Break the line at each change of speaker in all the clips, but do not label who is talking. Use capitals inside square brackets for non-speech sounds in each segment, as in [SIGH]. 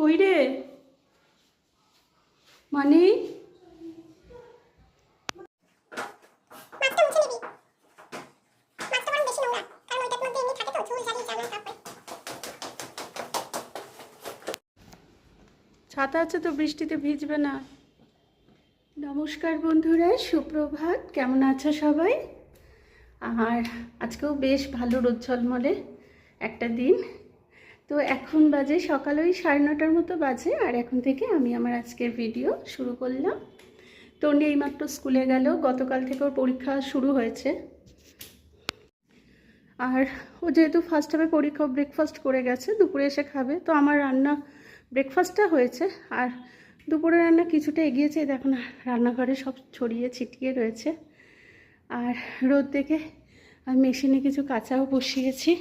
কই রে? মানে? ছাতা আছে তো বৃষ্টিতে ভিজবে না। নমস্কার বন্ধুরা সুপ্রভাত। কেমন আছো সবাই? আর আজকেও বেশ ভালো রোদ ঝলমলে একটা দিন। তো এখন বাজে সকাল ওই সাড়ে নটার মতো বাজে, আর এখন থেকে আমি আমার আজকের ভিডিও শুরু করলাম। তন্ডি এইমাত্র স্কুলে গেল, গতকাল থেকে ওর পরীক্ষা শুরু হয়েছে। আর ও যেহেতু ফার্স্ট হাফে পরীক্ষা ব্রেকফাস্ট করে গেছে, দুপুরে এসে খাবে। তো আমার রান্না ব্রেকফাস্টটা হয়েছে, আর দুপুরে রান্না কিছুটা এগিয়েছে। এই দেখো না রান্নাঘরে সব ছড়িয়ে ছিটিয়ে রয়েছে। আর রোদ দেখে আমি মেশিনে কিছু কাঁচাও বসিয়েছি।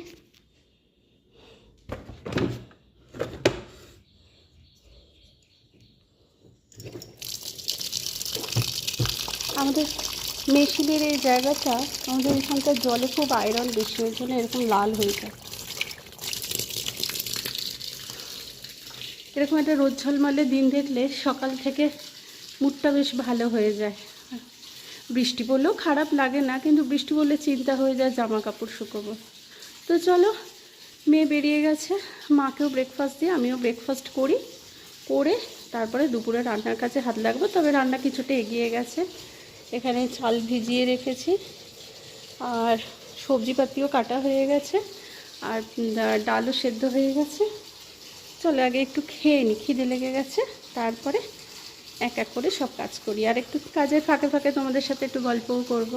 আমাদের মেশিনের এই জায়গাটা, আমাদের এখানকার জলে খুব আয়রন বেশি ওই জন্য এরকম লাল হয়ে যায়। এরকম একটা রোদ ঝলমলে দিন দেখলে সকাল থেকে মুডটা বেশ ভালো হয়ে যায়। বৃষ্টি পড়লেও খারাপ লাগে না, কিন্তু বৃষ্টি পড়লে চিন্তা হয়ে যায় জামা কাপড় শুকোবো। তো চলো, মেয়ে বেরিয়ে গেছে, মাকেও ব্রেকফাস্ট দিয়ে, আমিও ব্রেকফাস্ট করি, করে তারপরে দুপুরে রান্নার কাছে হাত লাগবো, তবে রান্না কিছুটা এগিয়ে গেছে। এখানে চাল ভিজিয়ে রেখেছি। আর সবজিপাতিও কাটা হয়ে গেছে। আর ডালও সেদ্ধ হয়ে গেছে। চলো আগে একটু খেয়ে নি, খিদে লেগে গেছে। তারপরে এক এক করে সব কাজ করি। আর একটু কাজের ফাঁকে ফাঁকে তোমাদের সাথে একটু গল্পও করব।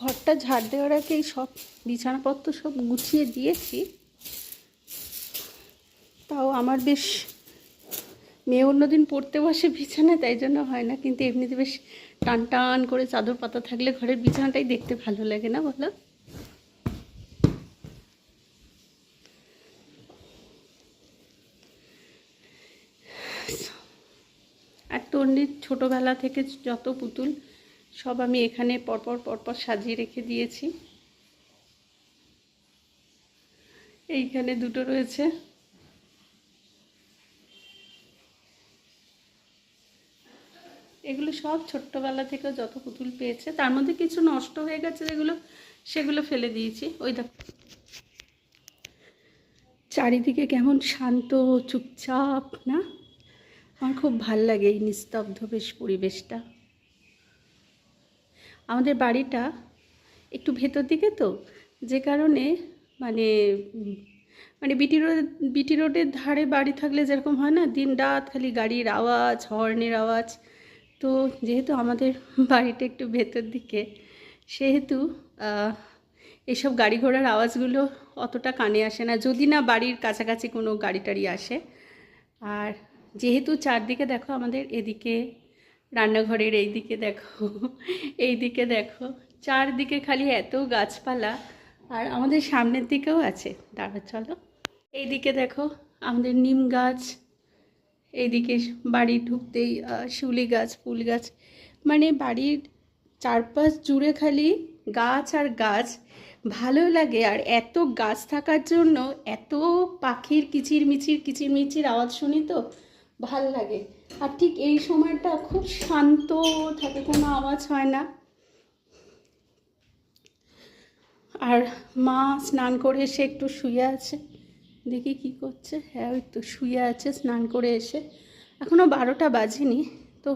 ঘরটা ঝাড় দেওয়ার আগেই সব বিছানাপত্র সব গুছিয়ে দিয়েছি। তাও আমার বেশ মেয়ে অন্যদিন পড়তে বসে বিছানায়, তাই জন্য হয় না। কিন্তু এমনিতে বেশ টান টান করে চাদর পাতা থাকলে ঘরের বিছানাটাই দেখতে ভালো লাগে না বলো? আর তন্ডির ছোটোবেলা থেকে যত পুতুল, সব আমি এখানে পরপর পরপর সাজিয়ে রেখে দিয়েছি। এইখানে দুটো রয়েছে। এগুলো সব ছোট্টবেলা থেকে যত পুতুল পেয়েছে, তার মধ্যে কিছু নষ্ট হয়ে গেছে যেগুলো, সেগুলো ফেলে দিয়েছি। ওই দেখো। চারিদিকে কেমন শান্ত, চুপচাপ, না? আমার খুব ভালো লাগে এই নিস্তব্ধ বেশ পরিবেশটা। আমাদের বাড়িটা একটু ভেতর দিকে তো, যে কারণে মানে মানে বিটি রোড, বিটি রোডের ধারে বাড়ি থাকলে যেরকম হয় না দিন রাত খালি গাড়ির আওয়াজ, হর্নের আওয়াজ তো যেহেতু আমাদের [LAUGHS] বাড়িটা একটু ভেতর দিকে, সেহেতু এসব গাড়ি ঘোড়ার আওয়াজগুলো অতটা কানে আসে না। যদি না বাড়ির কাছাকাছি কোনো গাড়ি টাড়ি আসে। আর যেহেতু চারদিকে দেখো আমাদের এদিকে রান্নাঘরের এই দিকে দেখো [LAUGHS] এই দিকে দেখো, চারদিকে খালি এত গাছপালা। আর আমাদের সামনের দিকেও আছে। দাঁড়া চলো। এই দিকে দেখো আমাদের নিম গাছ এইদিকে বাড়ি ঢুকতেই শিউলি গাছ, ফুল গাছ মানে বাড়ির চারপাশ জুড়ে খালি গাছ আর গাছ। ভালো লাগে আর এত গাছ থাকার জন্য এত পাখির কিচির মিচির কিচির মিচির আওয়াজ শুনি তো, ভালো লাগে। আর ঠিক এই সময়টা খুব শান্ত থাকে, কোনো আওয়াজ হয় না। আর মা স্নান করে এসে একটু শুয়ে আছে। দেখি কি করছে। হ্যাঁ ওই তো শুয়ে আছে, স্নান করে এসে। এখনও বারোটা বাজেনি, তো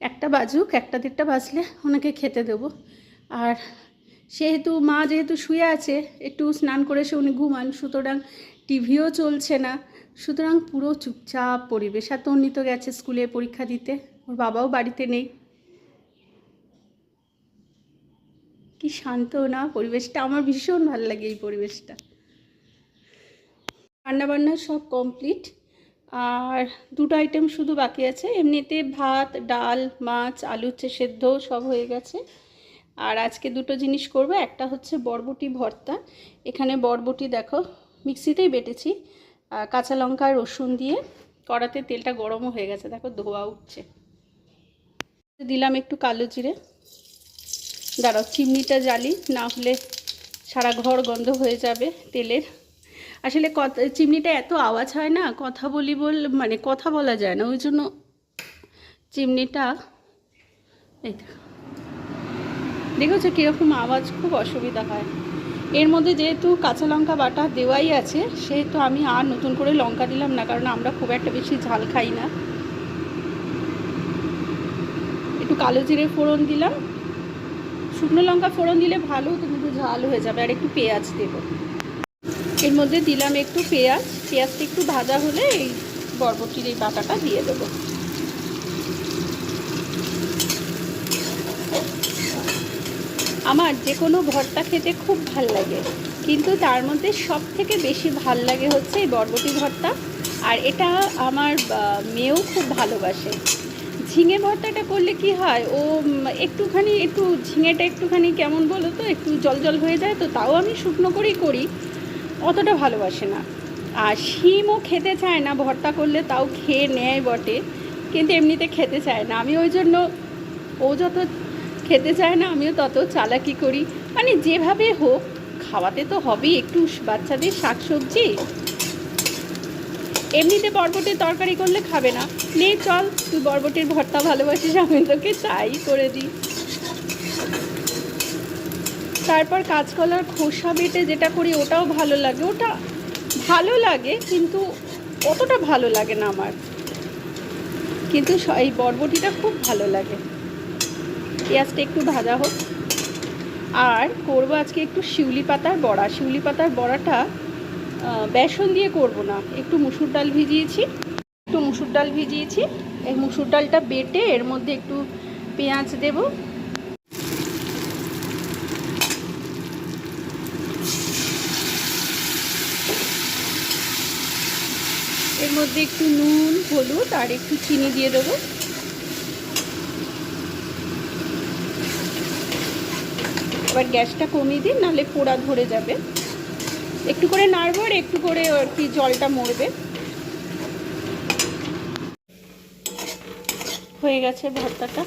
একটা বাজুক, একটা দেড়টা বাজলে ওনাকে খেতে দেবো। আর সেহেতু, মা যেহেতু শুয়ে আছে, একটু স্নান করে এসে উনি ঘুমান। সুতরাং টিভিও চলছে না। সুতরাং পুরো চুপচাপ পরিবেশ। আর তন্নি তো গেছে স্কুলে পরীক্ষা দিতে। ওর বাবাও বাড়িতে নেই। কি শান্ত না পরিবেশটা। আমার ভীষণ ভালো লাগে এই পরিবেশটা। রান্নাবান্না সব কমপ্লিট আর দুটো আইটেম শুধু বাকি আছে। এমনিতে ভাত, ডাল, মাছ, আলু সেদ্ধ, সব হয়ে গেছে। আর আজকে দুটো জিনিস করব। একটা হচ্ছে বরবটি ভর্তা। এখানে বরবটি দেখো, মিক্সিতেই বেটেছি। কাঁচা লঙ্কা, রসুন দিয়ে। কড়াতে তেলটা গরমও হয়ে গেছে। দেখো, ধোয়া উঠছে। দিলাম একটু কালো জিরে। দাঁড়াও, চিমনিটা জ্বালি। না হলে সারা ঘর গন্ধ হয়ে যাবে তেলের। আসলে কথা চিমনিটা এত আওয়াজ হয় না, কথা বলি বল মানে কথা বলা যায় না, ওই জন্য চিমনিটা দেখো। দেখেছ কীরকম আওয়াজ, খুব অসুবিধা হয়। এর মধ্যে যেহেতু কাঁচা লঙ্কা বাটা দেওয়াই আছে, সেহেতু আমি আর নতুন করে লঙ্কা দিলাম না, কারণ আমরা খুব একটা বেশি ঝাল খাই না। একটু কালো জিরে ফোড়ন দিলাম। শুকনো লঙ্কা ফোড়ন দিলে ভালো হতো কিন্তু ঝাল হয়ে যাবে, আর একটু পেঁয়াজ দেবো। এর মধ্যে দিলাম একটু পেঁয়াজ। পেঁয়াজটা একটু ভাজা হলে এই বরবটির এই বাটাটা দিয়ে দেবো। আমার যে কোনো ভর্তা খেতে খুব ভালো লাগে, কিন্তু তার মধ্যে সব থেকে বেশি ভালো লাগে হচ্ছে এই বরবটি ভর্তা, আর এটা আমার মেয়েও খুব ভালোবাসে। ঝিঙে ভর্তাটা করলে কি হয়, ও একটুখানি, একটু ঝিঙেটা একটুখানি কেমন বলো তো, একটু জল জল হয়ে যায় তো, তাও আমি শুকনো করেই করি। অতটা ভালোবাসে না। আর শিমও খেতে চায় না, ভর্তা করলে তাও খেয়ে নেয় বটে, কিন্তু এমনিতে খেতে চায় না। আমি ওই জন্য, ও যত খেতে চায় না, আমিও তত চালাকি করি। মানে যেভাবে হোক, খাওয়াতে তো হবেই, একটু বাচ্চাদের শাকসবজি। এমনিতে বরবটির তরকারি করলে খাবে না। নে চল, তুই বরবটির ভর্তা ভালোবাসিস, আমি তোকে তাই করে দিই। তারপর কাঁচকলার খোসা বেটে যেটা করি ওটাও ভালো লাগে। ওটা ভালো লাগে কিন্তু অতটা ভালো লাগে না আমার। কিন্তু এই বরবটিটা খুব ভালো লাগে। পেঁয়াজটা একটু ভাজা হোক। আর করব আজকে একটু শিউলি পাতার বড়া। শিউলি পাতার বড়াটা বেসন দিয়ে করব না। একটু মুসুর ডাল ভিজিয়েছি। একটু মুসুর ডাল ভিজিয়েছি। এই মুসুর ডালটা বেটে এর মধ্যে একটু পেঁয়াজ দেব। এর মধ্যে একটু নুন, হলুদ আর একটু চিনি দিয়ে দেবো। এবার গ্যাসটা কমিয়ে দিন, নাহলে পোড়া ধরে যাবে। একটু করে নাড়বো আর একটু করে আর কি জলটা মরবে। হয়ে গেছে ভর্তাটা।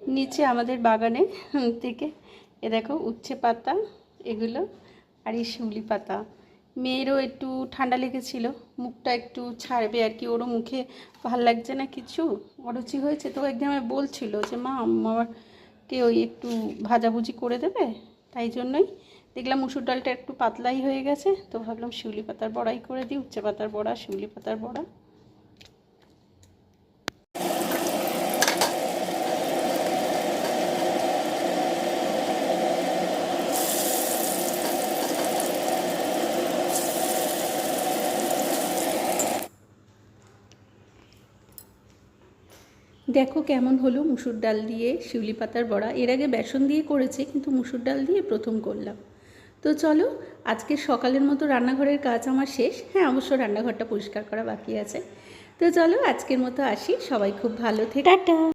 নিচে আমাদের বাগানে থেকে, এ দেখো উচ্ছে পাতা, এগুলো। আর এই শিউলি পাতা। মেয়েরও একটু ঠান্ডা লেগেছিল, মুখটা একটু ছাড়বে আর কি, ওরও মুখে ভালো লাগছে না কিছু। অরুচি হয়েছে তো, একদিন আমায় বলছিল যে, মা, আমাকে ওই একটু ভাজাভুজি করে দেবে? তাই জন্যই দেখলাম মুসুর ডালটা একটু পাতলাই হয়ে গেছে, তো ভাবলাম শিউলি পাতার বড়াই করে দিই উচ্চে পাতার বড়া, শিউলি পাতার বড়া। দেখো কেমন হলো মুসুর ডাল দিয়ে শিউলি পাতার বড়া। এর আগে বেসন দিয়ে করেছি, কিন্তু মুসুর ডাল দিয়ে প্রথম করলাম। তো চলো, আজকে সকালের মতো রান্নাঘরের কাজ আমার শেষ। হ্যাঁ অবশ্য রান্নাঘরটা পরিষ্কার করা বাকি আছে। তো চলো, আজকের মতো আসি। সবাই খুব ভালো থেকে। টাটা।